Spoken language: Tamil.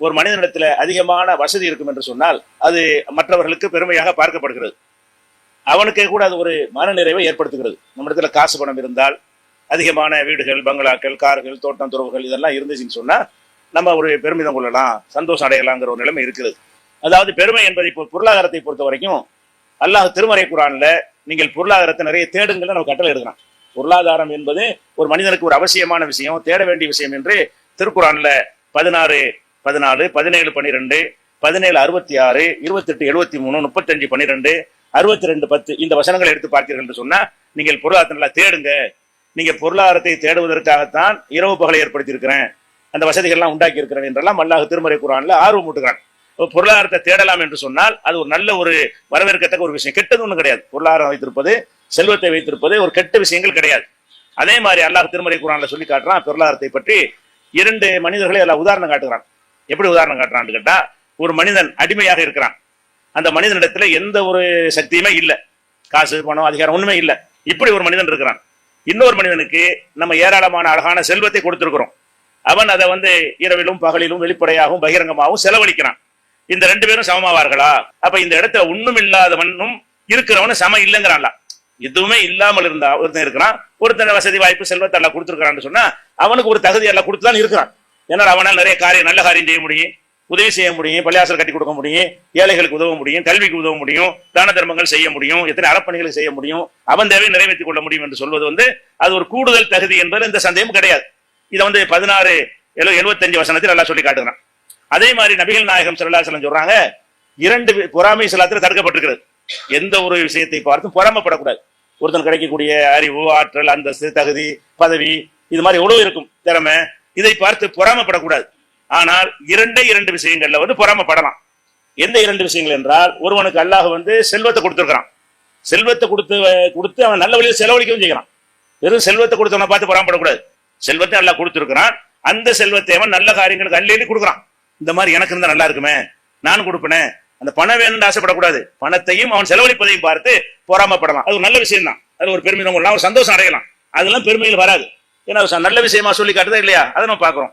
ஒரு மனிதனிடத்துல அதிகமான வசதி இருக்கும் என்று சொன்னால் அது மற்றவர்களுக்கு பெருமையாக பார்க்கப்படுகிறது. அவனுக்கே கூட அது ஒரு மனநிறைவை ஏற்படுத்துகிறது. நம்ம இடத்துல காசு பணம் இருந்தால் அதிகமான வீடுகள் பங்களாக்கள் கார்கள் தோட்டம் துறவுகள் இதெல்லாம் இருந்துச்சுன்னு சொன்னால் நம்ம ஒரு பெருமிதம் கொள்ளலாம் சந்தோஷம் அடையலாங்கிற ஒரு நிலைமை இருக்கிறது அதாவது பெருமை என்பதை இப்போ பொருளாதாரத்தை பொறுத்த வரைக்கும் அல்லாஹ் திருமறை குரான்ல நீங்கள் பொருளாதாரத்தை நிறைய தேடுங்கள் நம்ம கட்டளை எடுக்கிறான் பொருளாதாரம் என்பது ஒரு மனிதனுக்கு ஒரு அவசியமான விஷயம் தேட வேண்டிய விஷயம் என்று திருக்குறான்ல பதினாறு பதினாலு பதினேழு பன்னிரெண்டு பதினேழு அறுபத்தி ஆறு இருபத்தெட்டு எழுபத்தி மூணு முப்பத்தஞ்சு பன்னிரெண்டு அறுபத்தி ரெண்டு பத்து இந்த வசனங்களை எடுத்து பார்த்தீர்கள் என்று சொன்னா நீங்கள் பொருளாதாரத்தை நல்லா தேடுங்க. நீங்க பொருளாதாரத்தை தேடுவதற்காகத்தான் இரவு பகலை ஏற்படுத்தி இருக்கிறேன் அந்த வசதிகள்லாம் உண்டாக்கி இருக்கிறேன் என்றெல்லாம் அல்லாஹ் திருமறை குரான்ல ஆர்வம் ஊட்டுகிறான். பொருளாதாரத்தை தேடலாம் என்று சொன்னால் அது ஒரு நல்ல ஒரு வரவேற்கத்தக்க ஒரு விஷயம். கெட்டது ஒன்றும் கிடையாது. பொருளாதாரம் வைத்திருப்பது செல்வத்தை வைத்திருப்பது ஒரு கெட்ட விஷயங்கள் கிடையாது. அதே மாதிரி அல்லாஹ் திருமறை குரான்ல சொல்லி காட்டுறான் பொருளாதாரத்தை பற்றி இரண்டு மனிதர்களை எல்லாம் உதாரணம் காட்டுகிறான். எப்படி உதாரணம் காட்டுறான்னு கேட்டா ஒரு மனிதன் அடிமையாக இருக்கிறான். அந்த மனிதனிடத்துல எந்த ஒரு சக்தியுமே இல்லை. காசு பணம் அதிகாரம் ஒண்ணுமே இல்லை. இப்படி ஒரு மனிதன் இருக்கிறான். இன்னொரு மனிதனுக்கு நம்ம ஏராளமான அழகான செல்வத்தை கொடுத்திருக்கிறோம். அவன் அதை வந்து இரவிலும் பகலிலும் வெளிப்படையாகவும் பகிரங்கமாகவும் செலவழிக்கிறான். இந்த ரெண்டு பேரும் சமமாவார்களா? அப்ப இந்த இடத்துல ஒண்ணும் இல்லாதவனும் இருக்கிறவனும் சம இல்லைங்கிறான்ல. எதுவுமே இல்லாமல் இருந்தா ஒருத்தன் இருக்கிறான். ஒருத்தன் வசதி வாய்ப்பு செல்வத்தை எல்லாம் கொடுத்துருக்கான்னு சொன்னா அவனுக்கு ஒரு தகுதி எல்லாம் கொடுத்துதான் இருக்கிறான். ஏன்னா அவனால் நிறைய காரியம் நல்ல காரியம் செய்ய முடியும்? உதவி செய்ய முடியும் பள்ளியாசல் கட்டி கொடுக்க முடியும் ஏழைகளுக்கு உதவ முடியும் கல்விக்கு உதவ முடியும் தான தர்மங்கள் செய்ய முடியும் எத்தனை அறப்பணிகளை செய்ய முடியும் அவன் தேவை நிறைவேற்றிக் கொள்ள முடியும் என்று சொல்வது வந்து அது ஒரு கூடுதல் தகுதி என்பது இந்த சந்தேகம் கிடையாது. இதை வந்து பதினாறு எழு எழுபத்தஞ்சு வசனத்தில் நல்லா சொல்லி காட்டுகிறான். அதே மாதிரி நபிகள் நாயகம் செல்லாசலம் சொல்றாங்க இரண்டு பொறாமை செல்லாத்தில் தடுக்கப்பட்டிருக்கிறது. எந்த ஒரு விஷயத்தை பார்த்தும் பொறாமப்படக்கூடாது. ஒருத்தன் கிடைக்கக்கூடிய அறிவு ஆற்றல் அந்தஸ்து தகுதி பதவி இது மாதிரி எவ்வளவு இருக்கும் திறமை இதை பார்த்து பொறாமப்படக்கூடாது. ஆனால் இரண்டே இரண்டு விஷயங்கள்ல வந்து பொறாமப்படலாம். எந்த இரண்டு விஷயங்கள் என்றால் ஒருவனுக்கு அல்லாஹ் வந்து செல்வத்தை கொடுத்துருக்கிறான். செல்வத்தை கொடுத்து கொடுத்து அவன் நல்ல வழியில் செலவழிக்கவும் செய்கிறான். வெறும் செல்வத்தை கொடுத்தவனை பார்த்து பொறாமப்படக்கூடாது. செல்வத்தை நல்லா கொடுத்துருக்கிறான். அந்த செல்வத்தை அவன் நல்ல காரியங்களுக்கு அள்ளி கொடுக்குறான். இந்த மாதிரி எனக்கு இருந்தால் நல்லா இருக்குமே. நான் கொடுப்பனே. அந்த பணம் வேணும்னு ஆசைப்படக்கூடாது. பணத்தையும் அவன் செலவழிப்பதையும் பார்த்து பொறாமப்படலாம். அது ஒரு நல்ல விஷயம் தான் அது ஒரு பெருமிதம் கொள்ளலாம் ஒரு சந்தோஷம் அடையலாம். அதெல்லாம் பெருமையில் வராது. ஏன்னா நல்ல விஷயமா சொல்லி காட்டுதா இல்லையா? அதை நம்ம பார்க்குறோம்.